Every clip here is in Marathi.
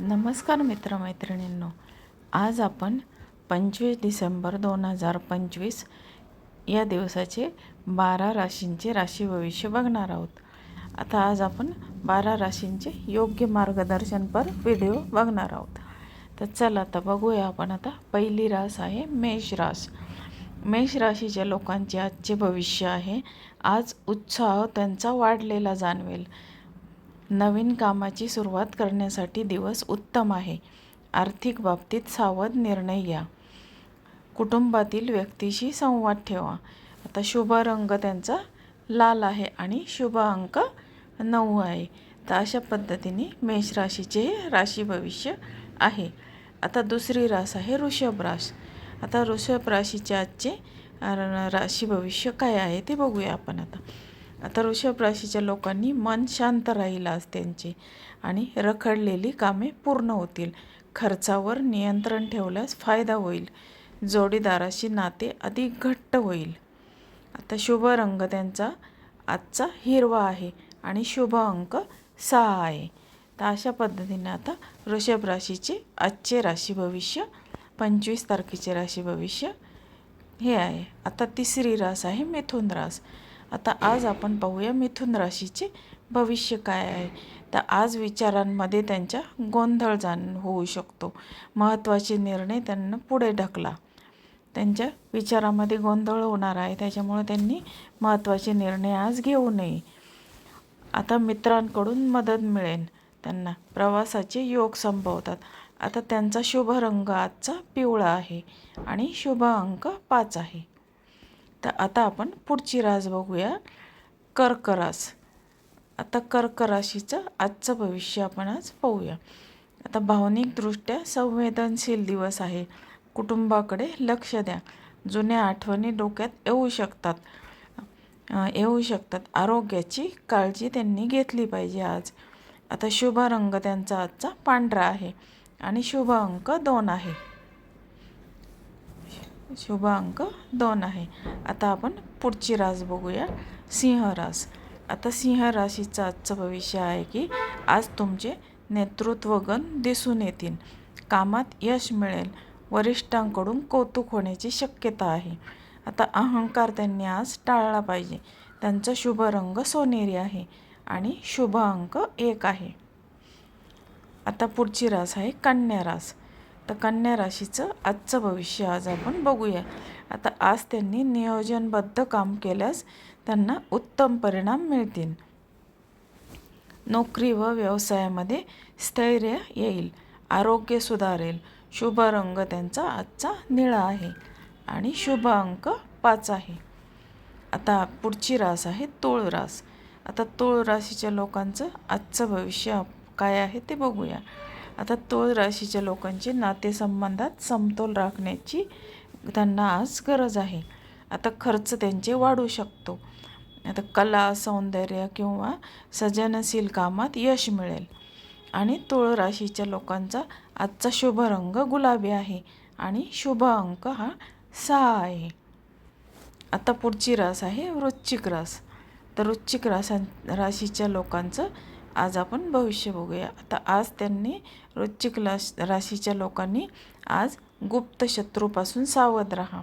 नमस्कार मित्रमैत्रिणींनो आज आपण पंचवीस डिसेंबर दोन हजार पंचवीस या दिवसाचे बारा राशींचे राशी भविष्य बघणार आहोत. आता आज आपण बारा राशींचे योग्य मार्गदर्शनपर व्हिडिओ बघणार आहोत. तर चला आता बघूया आपण आता पहिली रास आहे मेष रास. मेष राशीच्या लोकांचे आजचे भविष्य आहे. आज उत्साह त्यांचा वाढलेला जाणवेल. नवीन कामाची सुरुवात करण्यासाठी दिवस उत्तम आहे. आर्थिक बाबतीत सावध निर्णय घ्या. कुटुंबातील व्यक्तीशी संवाद ठेवा. आता शुभ रंग त्यांचा लाल आहे आणि शुभ अंक नऊ आहे. तर अशा पद्धतीने मेष राशीचे हे राशी भविष्य आहे. आता दुसरी रास आहे वृषभ रास. आता वृषभ राशीचे आजचे राशी भविष्य काय आहे ते बघूया आपण आता. आता वृषभ राशीच्या लोकांनी मन शांत राहील आज त्यांचे आणि रखडलेली कामे पूर्ण होतील. खर्चावर नियंत्रण ठेवल्यास फायदा होईल. जोडीदाराशी नाते अधिक घट्ट होईल. आता शुभ रंग त्यांचा आजचा हिरवा आहे आणि शुभ अंक सहा आहे. तर अशा पद्धतीने आता वृषभ राशीचे आजचे राशी भविष्य पंचवीस तारखेचे राशी भविष्य हे आहे. आता तिसरी रास आहे मिथुन रास. आता आज आपण पाहूया मिथुन राशीचे भविष्य काय आहे. तर आज विचारांमध्ये त्यांच्या गोंधळ जाण होऊ शकतो. महत्त्वाचे निर्णय त्यांना पुढे ढकला. त्यांच्या विचारामध्ये गोंधळ होणार आहे. त्याच्यामुळे त्यांनी महत्त्वाचे निर्णय आज घेऊ नये. आता मित्रांकडून मदत मिळेल. त्यांना प्रवासाचे योग संभवतात. आता त्यांचा शुभ रंग आजचा पिवळा आहे आणि शुभ अंक पाच आहे. तर आता आपण पुढची रास बघूया. कर्करास. आता कर्कराशीचं आजचं भविष्य आपण आज पाहूया. आता भावनिकदृष्ट्या संवेदनशील दिवस आहे. कुटुंबाकडे लक्ष द्या. जुन्या आठवणी डोक्यात येऊ शकतात. येऊ शकतात. आरोग्याची काळजी त्यांनी घेतली पाहिजे आज. आता शुभ रंग त्यांचा आजचा पांढरा आहे आणि शुभ अंक दोन आहे. शुभ अंक दोन आहे. आता आपण पुढची रास बघूया. सिंह रास. आता सिंह राशीचं आजचं भविष्य आहे की आज तुमचे नेतृत्वगण दिसून येतील. कामात यश मिळेल. वरिष्ठांकडून कौतुक होण्याची शक्यता आहे. आता अहंकार त्यांनी आज टाळला पाहिजे. त्यांचा शुभ रंग सोनेरी आहे आणि शुभ अंक एक आहे. आता पुढची रास आहे कन्या रास. तर कन्या राशीचं आजचं भविष्य आज आपण बघूया. आता आज त्यांनी नियोजनबद्ध काम केल्यास त्यांना उत्तम परिणाम मिळतील. नोकरी व व्यवसायामध्ये स्थैर्य येईल आरोग्य सुधारेल शुभ रंग त्यांचा आजचा निळा आहे आणि शुभ अंक पाच आहे. आता पुढची रास आहे तूळ रास. आता तूळ राशीच्या लोकांचं आजचं भविष्य काय आहे ते बघूया. आता तो राशीच्या लोकांचे नातेसंबंधात समतोल राखण्याची त्यांना आज गरज आहे. आता खर्च त्यांचे वाढू शकतो. आता कला सौंदर्य किंवा सजनशील कामात यश मिळेल. आणि तुळ राशीच्या लोकांचा आजचा शुभ रंग गुलाबी आहे आणि शुभ अंक हा सहा आहे. आता पुढची रास आहे वृश्चिक रास. तर वृश्चिक रासा राशीच्या लोकांचं आज आपण भविष्य बघूया. आता आज त्यांनी वृश्चिक राश राशीच्या लोकांनी आज गुप्त शत्रूपासून सावध राहा.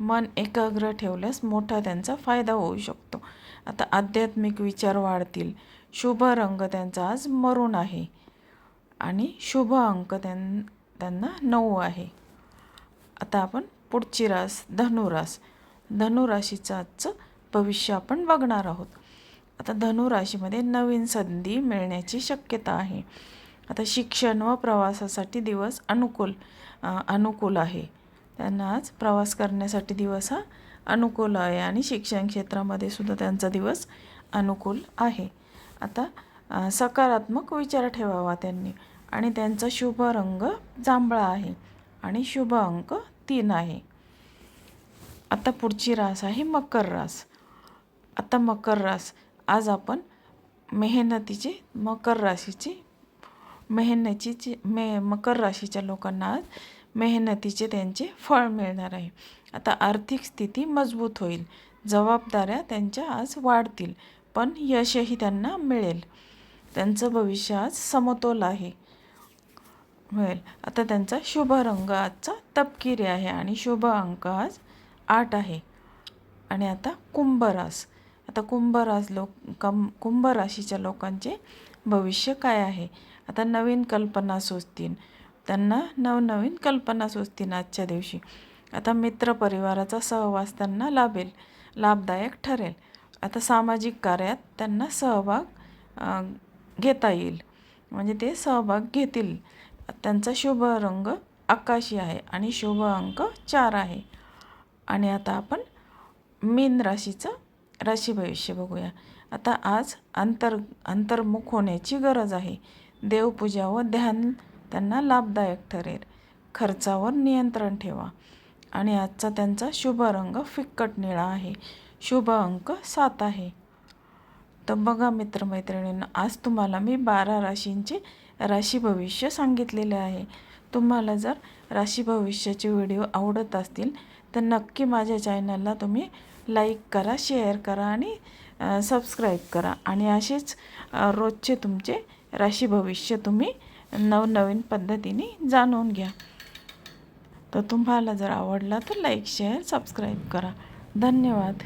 मन एकाग्र ठेवल्यास मोठा त्यांचा फायदा होऊ शकतो. आता आध्यात्मिक विचार वाढतील. शुभ रंग त्यांचा आज मरून आहे. आणि शुभ अंक त्यां त्यांना नऊ आहे. आता आपण पुढची रास धनुरास. धनुराशीचं आजचं भविष्य आपण बघणार आहोत. आता धनुराशीमध्ये नवीन संधी मिळण्याची शक्यता आहे. आता शिक्षण व प्रवासासाठी दिवस अनुकूल अनुकूल आहे. त्यांना आज प्रवास करण्यासाठी दिवस हा अनुकूल आहे आणि शिक्षण क्षेत्रामध्ये सुद्धा त्यांचा दिवस अनुकूल आहे. आता सकारात्मक विचार ठेवावा त्यांनी. आणि त्यांचा शुभ रंग जांभळा आहे आणि शुभ अंक तीन आहे. आता पुढची रास आहे मकर रास. आता मकर रास आज आपण मेहनतीचे मकर राशीची मेहनतीचे मे मकर राशीच्या लोकांना आज मेहनतीचे त्यांचे फळ मिळणार आहे. आता आर्थिक स्थिती मजबूत होईल. जबाबदाऱ्या त्यांच्या आज वाढतील पण यशही त्यांना मिळेल. त्यांचं भविष्य आज समतोल आहे. मिळेल. आता त्यांचा शुभ रंग आजचा तपकिरी आहे आणि शुभ अंक आज आठ आहे. आणि आता कुंभरास आता कुंभरास लोक कम कुंभ राशीच्या लोकांचे भविष्य काय आहे? आता नवीन कल्पना सुचतील. त्यांना नवनवीन कल्पना सुचतील आजच्या दिवशी. आता मित्रपरिवाराचा सहवास त्यांना लाभेल लाभदायक ठरेल. आता सामाजिक कार्यात त्यांना सहभाग घेता येईल. म्हणजे ते सहभाग घेतील. त्यांचा शुभ रंग आकाशी आहे आणि शुभ अंक चार आहे. आणि आता आपण मीन राशीचं राशी भविष्य बघूया. आता आज अंतर अंतर्मुख होण्याची गरज आहे. देवपूजा व ध्यान त्यांना लाभदायक ठरेल. खर्चावर नियंत्रण ठेवा. आणि आजचा त्यांचा शुभ रंग फिक्कट निळा आहे. शुभ अंक सात आहे. तर बघा मित्रमैत्रिणींना आज तुम्हाला मी बारा राशींचे राशी भविष्य सांगितलेले आहे. तुम्हाला जर राशी भविष्याचे व्हिडिओ आवडत असतील तर नक्की माझ्या चॅनलला तुम्ही लाईक करा शेअर करा आणि सबस्क्राईब करा. आणि असेच रोजचे तुमचे राशी भविष्य तुम्ही नवनवीन पद्धतीने जाणून घ्या. तर तुम्हाला जर आवडला तर लाईक शेअर सबस्क्राईब करा. धन्यवाद.